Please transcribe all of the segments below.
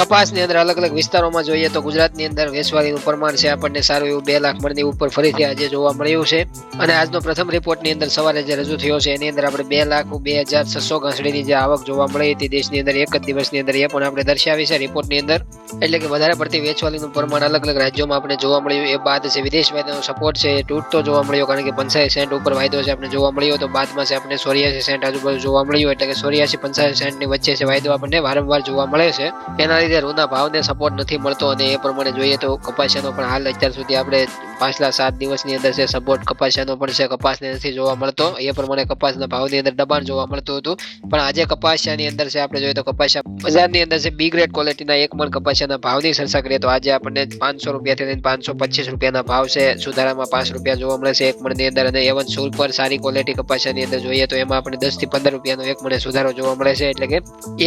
કપાસની અંદર અલગ અલગ વિસ્તારોમાં જોઈએ તો ગુજરાતની અંદર વેચવાલીનું પ્રમાણ છે. આપણને સારું એવું બે લાખ મણની ઉપર ફરીથી આજે જોવા મળ્યું છે. અને આજનો પ્રથમ રિપોર્ટની અંદર સવારે જે રજૂ થયો છે, એની અંદર આપણે બે લાખ બે હજાર છસો ઘાસડીની જે આવક જોવા મળી હતી, દેશની અંદર એક જ દિવસની અંદર એ પણ આપણે દર્શાવી છે રિપોર્ટની અંદર. એટલે કે વધારે પડતી વેચવાલીનું પ્રમાણ અલગ અલગ રાજ્યોમાં આપણે જોવા મળ્યું. એ બાદ છે વિદેશ વાયદાનો સપોર્ટ છે એ તૂટતો જોવા મળ્યો, કારણ કે પંચાસી સેન્ટ ઉપર વાયદો છે આપણે જોવા મળ્યો તો બાદમાં છે આપણે સોરિયાસી સેન્ટ આજુબાજુ જોવા મળ્યું, એટલે કે સોરિયાસી પંચાસી સેન્ટની વચ્ચે છે વાયદો આપણને વારંવાર જોવા મળે છે. એના લીધે રૂના ભાવને સપોર્ટ નથી મળતો અને એ પ્રમાણે જોઈએ તો કપાસિયાનો પણ હાલ અત્યાર સુધી આપણે પાછલા સાત દિવસની અંદર છે સપોર્ટ કપાસિયાનો પણ છે, કપાસને નથી જોવા મળતો. એ પ્રમાણે કપાસના ભાવની અંદર દબાણ જોવા મળતું હતું. પણ આજે કપાસિયાની અંદર છે, આપણે જોઈએ તો કપાસિયા બજારની અંદર છે બી ગ્રેડ ક્વોલિટીના એક મણ કપાસિયાના ભાવની સરસા કરીએ તો આજે આપણને પાંચસો રૂપિયાથી લઈને પાંચસો પચીસ રૂપિયાના ભાવ છે. સુધારામાં પાંચ રૂપિયા જોવા મળે છે એક મણની અંદર અને એવન સુપર સારી ક્વોલિટી કપાસિયાની અંદર જોઈએ તો એમાં આપણે દસથી પંદર રૂપિયાનો એક મણે સુધારો જોવા મળે છે. એટલે કે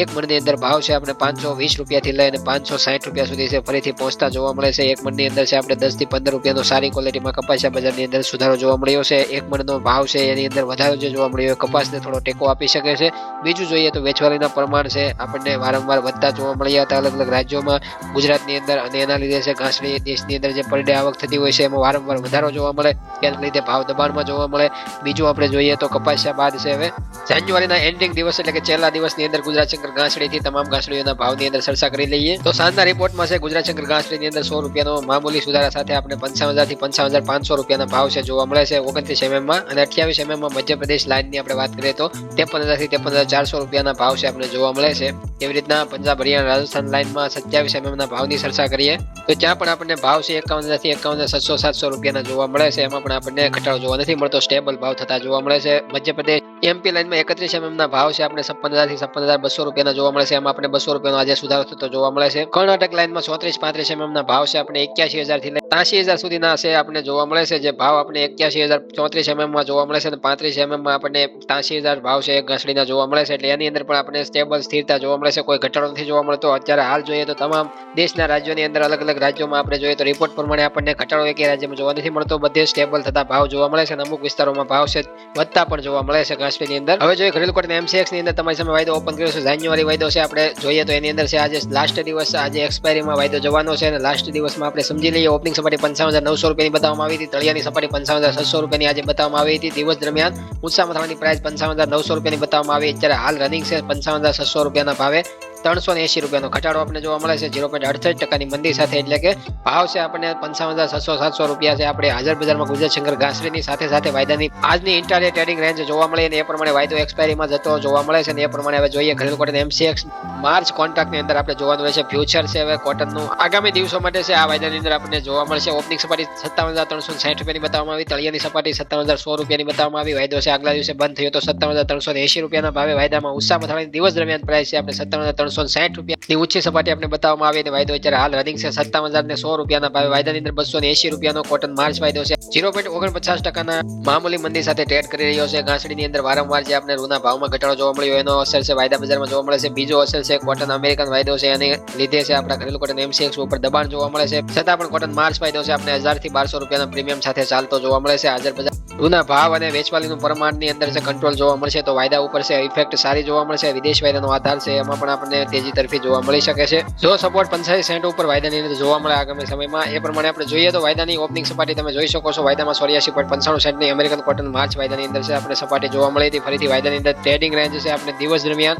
એક મણની અંદર ભાવ છે, આપણે પાંચસો વીસ રૂપિયાથી લઈને પાંચસો સાઠ રૂપિયા સુધી છે. ફરીથી પહોંચતા જોવા મળે છે. એક મણની અંદર છે. આપણે દસથી પંદર રૂપિયાનો સારી ક્વોલિટીમાં કપાસિયા બજારની અંદર સુધારો જોવા મળ્યો છે. એક મણનો ભાવ છે એની અંદર વધારો જે જોવા મળ્યો કપાસને થોડો ટેકો આપી શકે છે. બીજું જોઈએ તો વેચવાલીના પ્રમાણ છે. આપણને વારંવાર વધતા જોવા મળ્યા હતા અલગ અલગ રાજ્યોમાં. ગુજરાતની અંદર અને એના લીધે છે ઘાસની દેશની અંદર જે પર ડે આવક થતી હોય છે, એમાં વારંવાર વધારો જોવા મળે. તેના લીધે ભાવ દબાણમાં જોવા મળે. બીજું આપણે જોઈએ તો કપાસિયા બાદ છે હવે જાન્યુઆરીના એન્ડિંગ દિવસ એટલે કે છેલ્લા દિવસની અંદર ગુજરાત શંકર ઘાસડીથી તમામ ઘાસડીઓના ભાવની અંદર ચર્ચા કરી લઈએ. તો સાંજના રિપોર્ટમાં છે, ગુજરાત શંકર ઘાસની અંદર સો રૂપિયાનો મામૂલી સુધારા સાથે આપણે પંચાવન હજારથી પંચાવન હજાર પાંચસો રૂપિયાના ભાવ છે જોવા મળે છે ઓગણત્રીસ એમએમમાં અને અઠ્યાવીસ એમએમમાં મધ્યપ્રદેશ લાઇનની આપણે વાત કરીએ તો ત્રેપન હજારથી ત્રેપન હજાર ચારસો રૂપિયાના ભાવ છે આપણે જોવા મળે છે. એવી રીતના પંજાબ, હરિયાણા, રાજસ્થાન લાઇનમાં સત્યાવીસ એમએમના ભાવની ચર્ચા કરીએ. તો ત્યાં પણ આપણને ભાવ છે એકાવન હજારથી એકાવન હજાર સાતસો સાતસો રૂપિયાના જોવા મળે છે. એમાં પણ આપણને ઘટાડો જોવા નથી મળતો, સ્ટેબલ ભાવ થતા જોવા મળે છે. મધ્યપ્રદેશ એમપી લાઇનમાં એકત્રીસ એમએમના ભાવ છે. આપણે છપ્પન હજારથી છપ્પન હજાર બસો રૂપિયાના જોવા મળે છે. એમાં આપણે બસો રૂપિયાનો આજે સુધારો થતો જોવા મળે છે. કર્ણાટક લાઇનમાં ચોત્રીસ, પાંત્રીસ એમએમના ભાવ છે. આપણે એક્યાસી હજારથી ત્યાસી હજાર સુધીના છે આપણે જોવા મળે છે. જે ભાવ આપણે એક્યાસી હજાર, ચોત્રીસ એમએમમાં જોવા મળે છે અને પાંત્રીસ એમએમમાં આપણને ત્યાસી હજાર ભાવ છે એક ઘસડીના જોવા મળે છે. એટલે એની અંદર પણ આપણે સ્ટેબલ સ્થિરતા જોવા મળે છે. કોઈ ઘટાડો નથી જોવા મળતો. અત્યારે હાલ જોઈએ તો તમામ દેશના રાજ્યોની અંદર અલગ અલગ રાજ્યોમાં આપણે જોઈએ તો રિપોર્ટ પ્રમાણે આપણને ઘટાડો એક રાજ્યમાં જોવા નથી મળતો. બધે સ્ટેબલ થતા ભાવ જોવા મળે છે અને અમુક વિસ્તારોમાં ભાવ છે વધતા પણ જોવા મળે છે. ઘાસડીની અંદર. હવે જોઈએ ઘરેલું કોટન એમસીએક્સની અંદર તમારી સામે વાયદો ઓપન કર્યો છે. જાન્યુઆરી વાયદો છે. આપણે જોઈએ તો એની અંદર છે, આજે લાસ્ટ દિવસ, આજે એક્સપાયરીમાં વાયદો જવાનો છે અને લાસ્ટ દિવસમાં આપણે સમજી લઈએ ઓપનિંગ સપાટી પંચાવન હજાર નવસો રૂપિયાની બતાવવામાં આવી હતી. તળિયાની સપાટી પંચાવન હજાર છસો રૂપિયાની આજે બતાવવામાં આવી હતી. દિવસ દરમિયાન ઉત્સાહમાં થવાની પ્રાઇસ પંચાવન હજાર નવસો રૂપિયાની બતાવવામાં આવી. અત્યારે હાલ રનિંગ છે પંચાવન હજાર છસો રૂપિયાના ભાવે. ત્રણસો ને એસી રૂપિયાનો ઘટાડો આપણને જોવા મળે છે. ઝીરો પોઈન્ટ અડસઠ ટકાની મંદી સાથે એટલે કે ભાવ છે આપણને પંચાવન હજાર છસો સાતસો રૂપિયા છે. આપણે હાજર બજારમાં ગુજરાત શંકર ઘાસરીની સાથે સાથે વાયદાની આજની ઇન્ટરનેટ ટ્રેડિંગ રેન્જ જોવા મળે અને એ પ્રમાણે વાયદો એક્સપાયરીમાં જતો જોવા મળે છે અને એ પ્રમાણે હવે જોઈએ ઘરેલું કોટન એમસીએક્સ માર્ચ કોન્ટ્રાક્ટની અંદર આપણે જોવાનું રહેશે. ફ્યુચર છે હવે કોટનનું. આગામી દિવસો માટે છે આ વાયદાની અંદર આપણને જોવા મળશે. ઓપનિંગ સપાટી સત્તાવન હજાર ત્રણસો સાઠ રૂપિયાની બતાવવામાં આવી. તળિયાની સપાટી સત્તાવન હજાર સો રૂપિયાની બતાવવામાં આવી. વાયદો છે આગલા દિવસે બંધ થયો તો સત્તાવન હજાર ત્રણસો એસી રૂપિયાના ભાવે વાયદામાં ઉત્સાહ મથાળાની દિવસ દરમિયાન પ્રાઇસ છે. આપણે સત્તાવન હજાર ત્રણસો સાઠ રૂપિયા. ની ઊંચી સપાટી આપણે બતાવવામાં આવી. અને વાયદો અત્યારે હાલ રનિંગ છે સત્તાવન હજાર ને સો રૂપિયાના ભાવે. વાયદાની અંદર બસો ને એસી રૂપિયાનો કોટન માર્ચ વાયદો છે. ઝીરો પોઈન્ટ ઓગણપચાસ ટકાના મામૂલી મંદી સાથે ટ્રેડ કરી રહ્યો છે. ઘાસડીની અંદર વારંવાર જે આપણે રૂના ભાવમાં ઘટાડો જોવા મળ્યો, એનો અસર છે વાયદા બજારમાં જોવા મળે છે. બીજો અસર છે કોટન અમેરિકન વાયદો છે. અને લીધે છે આપણા ઘરેલું કોટન એમસીએક્સ ઉપર દબાણ જોવા મળે છે. છતાં પણ કોટન માર્ચ વાયદો છે. આપણે હજારથી બારસો રૂપિયાના પ્રીમિયમ સાથે ચાલતો જોવા મળે છે. હાજર બજાર રૂના ભાવ અને વેચવાલીનું પ્રમાણની અંદર છે કંટ્રોલ જોવા મળશે, તો વાયદા ઉપર છે. ઇફેક્ટ સારી જોવા મળશે. વિદેશ વાયદાનો આધાર છે. એમાં પણ આપણને તેજી તરફી જોવા મળી શકે છે. જો સપોર્ટ પંચાસી સેન્ટ ઉપર વાયદાની અંદર જોવા મળે આગામી સમયમાં, એ પ્રમાણે આપણે જોઈએ તો વાયદાની ઓપનિંગ સપાટી તમે જોઈ શકો છો. વાયદામાં ચોર્યાસી પોઈન્ટ પંચાણું સેન્ટની અમેરિકન કોટન માર્ચ વાયદાની અંદર છે. આપણે સપાટી જોવા મળી હતી. ફરીથી વાયદાની અંદર ટ્રેડિંગ રેન્જ છે. આપણે દિવસ દરમિયાન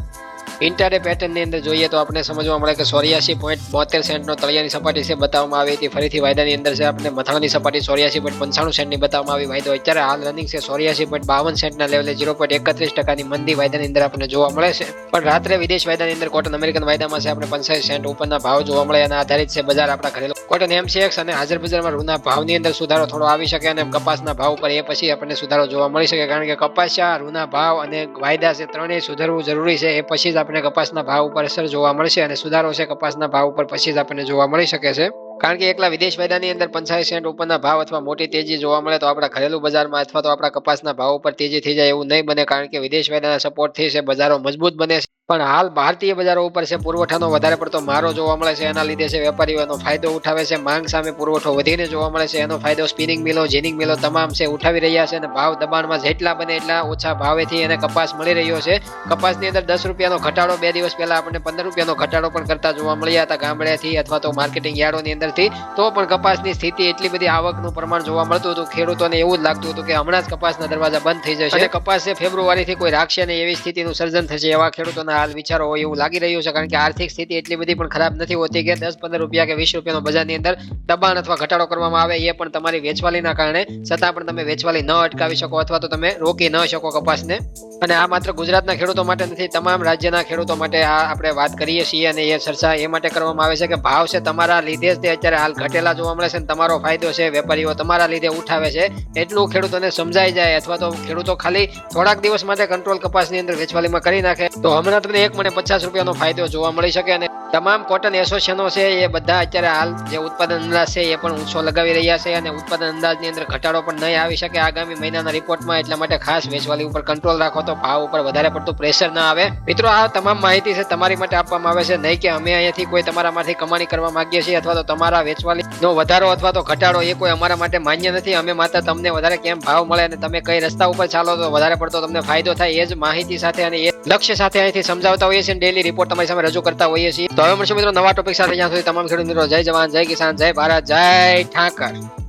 ઇન્ટરડે પેટર્નની અંદર જોઈએ તો આપણે સમજવા મળે કે સોરિયાસી પોઈન્ટ બોતેર સેન્ટનો તળિયાની સપાટી છે બતાવવામાં આવી હતી. ફરીથી વાયદાની અંદર છે આપણે મથાળાની સપાટી સોરિયાસી પોઈન્ટ પંચાણું સેન્ટની બતાવવામાં આવી. વાયદો અત્યારે હાલ રનિંગ છે સોરિયાસી પોઈન્ટ બાવન સેન્ટના લેવલે ઝીરો પોઈન્ટ એકત્રીસ ટકાની મંદી વાયદાની અંદર આપણને જોવા મળે છે. પણ રાત્રે વિદેશ વાયદાની અંદર કોટન અમેરિકન વાયદામાં છે આપણે પંચાસી સેન્ટ ઉપરના ભાવ જોવા મળે અને આધારિત છે બજાર આપણા ઘરેલું. કોટન એમસીએક્સ અને હાજર બજારમાં રૂના ભાવની અંદર સુધારો થોડો આવી શકે અને કપાસના ભાવ ઉપર એ પછી આપણને સુધારો જોવા મળી શકે. કારણ કે કપાસિયા રૂના ભાવ અને વાયદા છે ત્રણેય સુધારવું જરૂરી છે. એ પછી જ આપણે કપાસના ભાવ ઉપર અસર જોવા મળશે અને સુધારો છે કપાસના ભાવ ઉપર પછી જ આપણને જોવા મળી શકે છે. કારણ કે એકલા વિદેશ વાયદાની અંદર પંચાવીસ સેન્ટ ઉપરના ભાવ અથવા મોટી તેજી જોવા મળે તો આપણા ઘરેલુ બજારમાં અથવા તો આપણા કપાસના ભાવ ઉપર તેજી થઈ જાય એવું નહીં બને કારણ કે વિદેશ વાયદાના સપોર્ટથી છે, બજારો મજબૂત બને છે. પણ હાલ ભારતીય બજારો ઉપર છે, પુરવઠાનો વધારે પડતો મારો જોવા મળે છે. એના લીધે છે વેપારીઓ એનો ફાયદો ઉઠાવે છે, માંગ સામે પુરવઠો વધીને જોવા મળે છે. એનો ફાયદો સ્પિનિંગ મિલો જીનિંગ મિલો તમામ છે, ઉઠાવી રહ્યા છે અને ભાવ દબાણમાં જેટલા બને એટલા ઓછા ભાવેથી એને કપાસ મળી રહ્યો છે. કપાસની અંદર દસ રૂપિયાનો ઘટાડો બે દિવસ પહેલા આપણને પંદર રૂપિયાનો ઘટાડો પણ કરતા જોવા મળ્યા હતા ગામડેથી અથવા તો માર્કેટિંગ યાર્ડોની અંદરથી તો પણ કપાસની સ્થિતિ એટલી બધી આવકનું પ્રમાણ જોવા મળતું હતું ખેડૂતોને એવું જ લાગતું હતું કે હમણાં જ કપાસના દરવાજા બંધ થઈ જશે. અને કપાસ ફેબ્રુઆરીથી કોઈ રાખશે નહીં એવી સ્થિતિનું સર્જન થશે. એવા ખેડૂતોના હાલ વિચારો હોય એવું લાગી રહ્યું છે કારણ કે આર્થિક સ્થિતિ એટલી બધી પણ ખરાબ નથી હોતી કે દસ પંદર રૂપિયા કે વીસ રૂપિયાનો બજારની અંદર દબાણ અથવા ઘટાડો કરવામાં આવે એ પણ તમારી વેચવાલીના કારણે છતાં પણ તમે વેચવાલી ન અટકાવી શકો અથવા તો તમે રોકી ન શકો કપાસને. અને આ માત્ર ગુજરાતના ખેડૂતો માટે નથી તમામ રાજ્યના ખેડૂતો માટે આ આપણે વાત કરીએ છીએ અને એ ચર્ચા એ માટે કરવામાં આવે છે કે ભાવ છે તમારા લીધે જ તે અત્યારે હાલ ઘટેલા જોવા મળે છે અને તમારો ફાયદો છે, વેપારીઓ તમારા લીધે ઉઠાવે છે. એટલું ખેડૂતોને સમજાઈ જાય અથવા તો ખેડૂતો ખાલી થોડાક દિવસ માટે કંટ્રોલ કપાસની અંદર વેચવાલીમાં કરી નાખે. તો હમણાં તમને એક મને પચાસ રૂપિયાનો ફાયદો જોવા મળી શકે અને તમામ કોટન એસોસિએશનો છે, એ બધા અત્યારે હાલ જે ઉત્પાદન અંદાજ છે, એ પણ ઊંચો લગાવી રહ્યા છે અને ઉત્પાદન અંદાજની અંદર ઘટાડો પણ નહીં આવી શકે. આગામી મહિનાના રિપોર્ટમાં એટલા માટે ખાસ વેચવાલી ઉપર કંટ્રોલ રાખો તો ભાવ ઉપર વધારે પડતું પ્રેશર ના આવે. મિત્રો, આ તમામ માહિતી છે, તમારી માટે આપવામાં આવે છે. નહીં કે અમે અહીંયાથી કોઈ તમારામાંથી કમાણી કરવા માંગીએ છીએ અથવા તો તમારા વેચવાલી નો વધારો અથવા તો ઘટાડો, એ કોઈ અમારા માટે માન્ય નથી. અમે માત્ર તમને વધારે કેમ ભાવ મળે અને તમે કઈ રસ્તા ઉપર ચાલો તો વધારે પડતો તમને ફાયદો થાય, એ જ માહિતી સાથે અને એ લક્ષ્ય સાથે અહીંથી સમજાવતા હોઈએ છીએ ડેલી રિપોર્ટ તમારી સામે રજૂ કરતા હોઈએ છીએ. હવે મળશે મિત્રો નવા ટોપિક સાથે જ્યાં સુધી તમામ ખેડૂત મિત્રો જય જવાન, જય કિસાન, જય ભારત, જય ઠાકર.